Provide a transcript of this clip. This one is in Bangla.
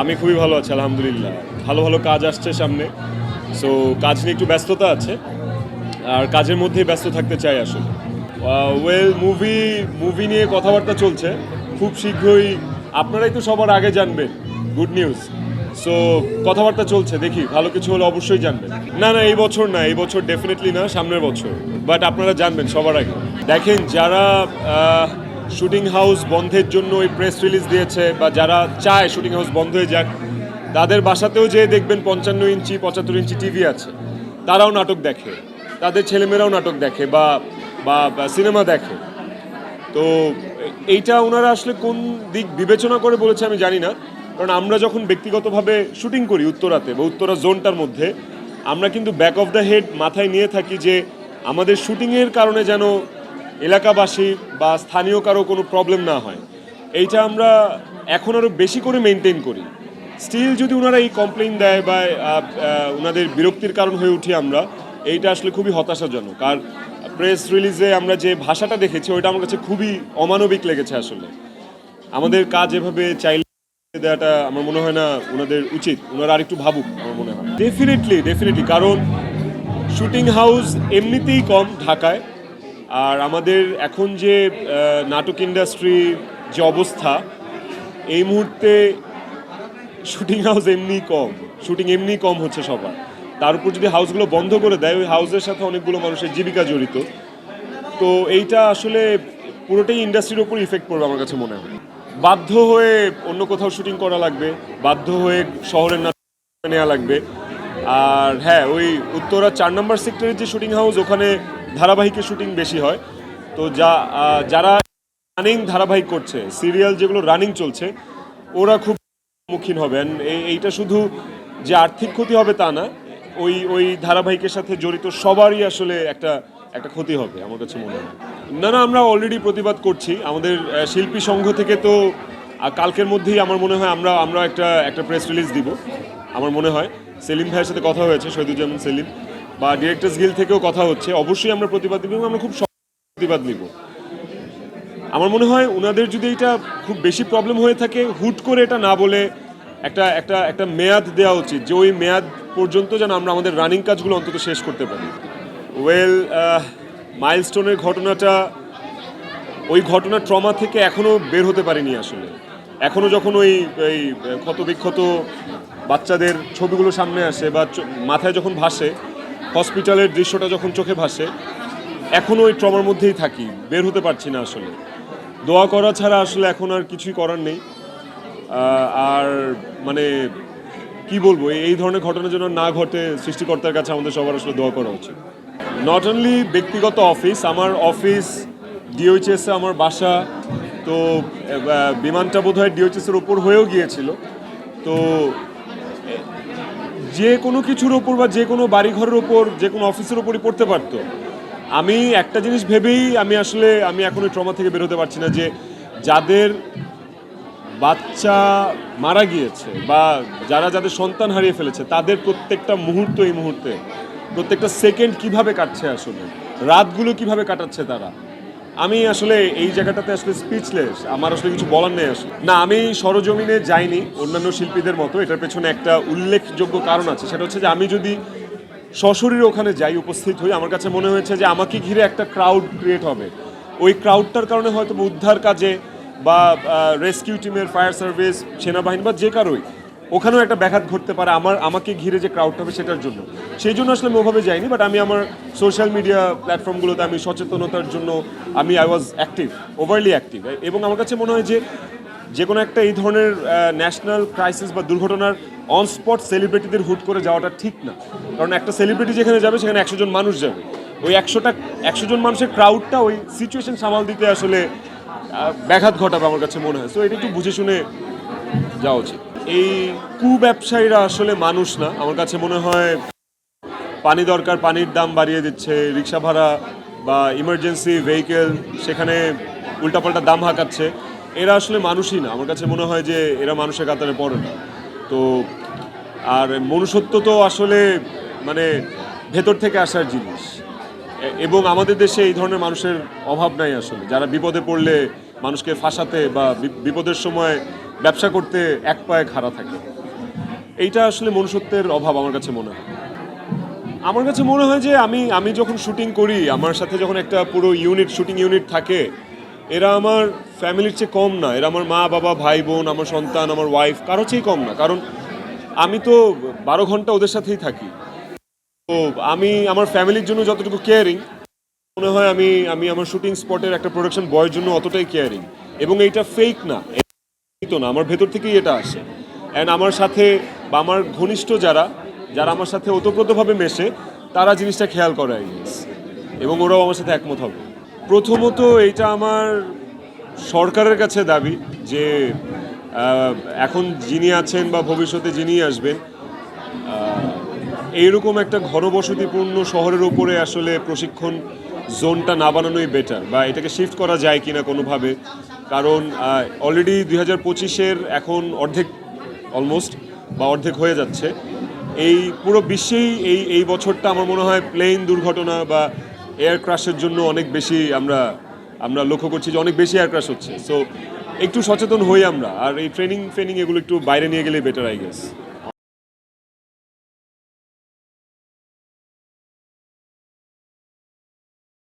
আমি খুবই ভালো আছি, আলহামদুলিল্লাহ। ভালো ভালো কাজ আসছে সামনে। সো কাজ নিয়ে একটু ব্যস্ততা আছে। আর কাজের মধ্যেই ব্যস্ত থাকতে চাই আসলে। ওয়েল মুভি মুভি নিয়ে কথাবার্তা চলছে। খুব শীঘ্রই আপনারাই তো সবার আগে জানবেন গুড নিউজ সো কথাবার্তা চলছে, দেখি, ভালো কিছু হলে অবশ্যই জানবেন। না না, এই বছর না, এই বছর ডেফিনেটলি না, সামনের বছর। বাট আপনারা জানবেন সবার আগে। দেখেন, যারা শুটিং হাউস বন্ধের জন্য ওই প্রেস রিলিজ দিয়েছে, বা যারা চায় শুটিং হাউস বন্ধ হয়ে যাক, তাদের বাসাতেও যে দেখবেন পঞ্চান্ন ইঞ্চি, পঁচাত্তর ইঞ্চি টিভি আছে। তারাও নাটক দেখে, তাদের ছেলেমেয়েরাও নাটক দেখে, বা বা বা সিনেমা দেখে। তো, এইটা ওনারা আসলে কোন দিক বিবেচনা করে বলেছে আমি জানি না, কারণ আমরা যখন ব্যক্তিগতভাবে শুটিং করি উত্তরাতে, বা উত্তরা জোনটার মধ্যে, আমরা কিন্তু ব্যাক অফ দ্য হেড মাথায় নিয়ে থাকি যে আমাদের শুটিংয়ের কারণে যেন এলাকাবাসী বা স্থানীয় কারও কোনো প্রবলেম না হয়। এইটা আমরা এখন আরও বেশি করে মেনটেন করি। স্টিল যদি ওনারা এই কমপ্লেন দেয় বা ওনাদের বিরক্তির কারণ হয়ে উঠি আমরা, এইটা আসলে খুবই হতাশাজনক। আর প্রেস রিলিজে আমরা যে ভাষাটা দেখেছি, ওইটা আমার কাছে খুবই অমানবিক লেগেছে আসলে। আমাদের কাজ এভাবে চাইলে দেওয়াটা আমার মনে হয় না ওনাদের উচিত। ওনারা আরেকটু ভাবুক, আমার মনে হয়। ডেফিনেটলি ডেফিনেটলি কারণ শুটিং হাউস এমনিতেই কম ঢাকায়। আর আমাদের এখন যে নাটক ইন্ডাস্ট্রির যে অবস্থা, এই মুহূর্তে শুটিং হাউস এমনি কম শুটিং এমনি কম হচ্ছে সবার। তার উপর যদি হাউসগুলো বন্ধ করে দেয়, ওই হাউসের সাথে অনেকগুলো মানুষের জীবিকা জড়িত। তো এইটা আসলে পুরোটাই ইন্ডাস্ট্রির ওপর ইফেক্ট পড়বে আমার কাছে মনে হয়। বাধ্য হয়ে অন্য কোথাও শুটিং করা লাগবে, বাধ্য হয়ে শহরের নাটক নেওয়া লাগবে। আর হ্যাঁ ওই উত্তরা চার নম্বর সেক্টরের যে শুটিং হাউস ওখানে ধারাবাহিকের শুটিং বেশি হয়। তো যা যারা রানিং ধারাবাহিক করছে, সিরিয়াল যেগুলো রানিং চলছে, ওরা খুব সম্মুখীন এই এইটা শুধু যে আর্থিক ক্ষতি হবে তা না, ওই ওই ধারাবাহিকের সাথে জড়িত সবারই আসলে একটা একটা ক্ষতি হবে, আমার কাছে মনে হয়। না না, আমরা অলরেডি প্রতিবাদ করছি। আমাদের শিল্পী সংঘ থেকে তো কালকের মধ্যেই আমার মনে হয় আমরা আমরা একটা একটা প্রেস রিলিজ দিব, আমার মনে হয়। সেলিম ভাইয়ের সাথে কথা হয়েছে শহীদুজ্জামান সেলিম। বা ডিরেক্টর্স গিল থেকেও কথা হচ্ছে, অবশ্যই আমরা প্রতিবাদ এবং আমরা খুব প্রতিবাদ নিব। আমার মনে হয় ওনাদের যদি এটা খুব বেশি প্রবলেম হয়ে থাকে, হুট করে এটা না বলে একটা একটা একটা মেয়াদ দেওয়া উচিত, যে ওই মেয়াদ পর্যন্ত যেন আমরা আমাদের রানিং কাজগুলো অন্তত শেষ করতে পারি। ওয়েল মাইলস্টোনের ঘটনাটা, ওই ঘটনার ট্রমা থেকে এখনও বের হতে পারিনি আসলে। এখনও যখন ওই, এই ক্ষত বিক্ষত বাচ্চাদের ছবিগুলো সামনে আসে বা মাথায় যখন ভাসে হসপিটালের দৃশ্যটা যখন চোখে ভাসে এখনও ওই ট্রমার মধ্যেই থাকি, বের হতে পারছি না আসলে। দোয়া করা ছাড়া আসলে এখন আর কিছুই করার নেই। আর মানে কি বলব, এই- ধরনের ঘটনা যেন না ঘটে, সৃষ্টিকর্তার কাছে আমাদের সবার আসলে দোয়া করা উচিত। নট অনলি ব্যক্তিগত অফিস, আমার অফিস ডিওইচএস আমার বাসা, তো বিমানটা বোধ হয় ডিওইচএসের ওপর হয়েও গিয়েছিল। তো যে কোনো কিছুর ওপর বা যে কোনো বাড়িঘরের ওপর, যে কোনো অফিসের ওপরই পড়তে পারতো। আমি একটা জিনিস ভেবেই আমি আসলে, আমি এখন ওই ট্রমা থেকে বেরোতে পারছি না যে যাদের বাচ্চা মারা গিয়েছে বা যারা যাদের সন্তান হারিয়ে ফেলেছে, তাদের প্রত্যেকটা মুহূর্ত এই মুহূর্তে, প্রত্যেকটা সেকেন্ড কীভাবে কাটছে আসলে? রাতগুলো কীভাবে কাটাচ্ছে তারা? আমি আসলে এই জায়গাটাতে আসলে স্পিচলেস আমার আসলে কিছু বলার নেই আসলে। না, আমি সরজমিনে যাইনি, অন্যান্য শিল্পীদের মতো, এটার পেছনে একটা উল্লেখযোগ্য কারণ আছে, সেটা হচ্ছে যে আমি যদি সশরীরে ওখানে যাই, উপস্থিত হই, আমার কাছে মনে হয়েছে যে আমাকে ঘিরে একটা ক্রাউড ক্রিয়েট হবে। ওই ক্রাউডটার কারণে হয়তো উদ্ধার কাজে বা রেস্কিউ টিমের ফায়ার সার্ভিস সেনাবাহিনী বা যে কারোই ওখানেও একটা ব্যাঘাত ঘটতে পারে, আমার, আমাকে ঘিরে যে ক্রাউড হবে সেটার জন্য। সেই জন্য আসলে আমি ওভাবে যাইনি বাট আমি আমার সোশ্যাল মিডিয়া প্ল্যাটফর্মগুলোতে আমি সচেতনতার জন্য আমি I was active overly active এবং আমার কাছে মনে হয় যে যে কোনো একটা এই ধরনের ন্যাশনাল ক্রাইসিস বা দুর্ঘটনার অন স্পট সেলিব্রিটিদের হুট করে যাওয়াটা ঠিক না। কারণ একটা সেলিব্রিটি যেখানে যাবে, সেখানে একশো জন মানুষ যাবে। ওই একশোটা, একশো জন মানুষের ক্রাউডটা ওই সিচুয়েশন সামাল দিতে আসলে ব্যাঘাত ঘটাবে আমার কাছে মনে হয়। সো এটা একটু বুঝে শুনে যাওয়া উচিত। এই কু ব্যবসায়ীরা আসলে মানুষ না। আমার কাছে মনে হয় পানি দরকার, পানির দাম বাড়িয়ে দিচ্ছে, রিক্সা ভাড়া বা ইমার্জেন্সি ভেহিকেল সেখানে উল্টাপাল্টা দাম হাঁকাচ্ছে। এরা আসলে মানুষই না। আমার কাছে মনে হয় যে এরা মানুষের কাতারে পড়ে না। তো আর মনুষ্যত্ব তো আসলে মানে ভেতর থেকে আসার জিনিস। এবং আমাদের দেশে এই ধরনের মানুষের অভাব নাই আসলে। যারা বিপদে পড়লে মানুষকে ফাঁসাতে বি- বিপদের সময় ব্যবসা করতে এক পায়ে খাড়া থাকে। এইটা আসলে মনুষ্যত্বের অভাব আমার কাছে মনে হয়। আমার কাছে মনে হয় যে আমি আমি যখন শুটিং করি, আমার সাথে যখন একটা পুরো ইউনিট, শুটিং ইউনিট থাকে, এরা আমার ফ্যামিলির চেয়ে কম না। এরা আমার মা, বাবা, ভাই, বোন, আমার সন্তান, আমার ওয়াইফ কারও চেয়েই কম না। কারণ আমি তো বারো ঘণ্টা ওদের সাথেই থাকি। তো আমি, আমার ফ্যামিলির জন্য যতটুকু কেয়ারিং মনে হয় আমি আমি আমার শুটিং স্পটের একটা প্রোডাকশন বয়ের জন্য অতটাই কেয়ারিং এবং এইটা ফেক না। তো না, আমার ভেতর থেকেই এটা আসে। অ্যান্ড আমার সাথে বা আমার ঘনিষ্ঠ যারা যারা আমার সাথে ওতপ্রোতভাবে মেশে, তারা জিনিসটা খেয়াল করে আই এবং ওরাও আমার সাথে একমত হবে। প্রথমত এইটা আমার সরকারের কাছে দাবি যে এখন যিনি আছেন বা ভবিষ্যতে যিনি আসবেন এইরকম একটা ঘনবসতিপূর্ণ শহরের উপরে আসলে প্রশিক্ষণ জোনটা না বানানোই বেটার বা এটাকে শিফট করা যায় কিনা কোনোভাবে কারণ অলরেডি দুই হাজার পঁচিশের এখন অর্ধেক অলমোস্ট বা অর্ধেক হয়ে যাচ্ছে। এই পুরো বিশ্বেই এই এই বছরটা আমার মনে হয় প্লেন দুর্ঘটনা বা এয়ার ক্রাশের জন্য অনেক বেশি আমরা আমরা লক্ষ্য করছি যে অনেক বেশি এয়ার ক্রাশ হচ্ছে। সো একটু সচেতন হই আমরা। আর এই ট্রেনিং ফ্রেনিং এগুলো একটু বাইরে নিয়ে গেলে বেটার আই গেস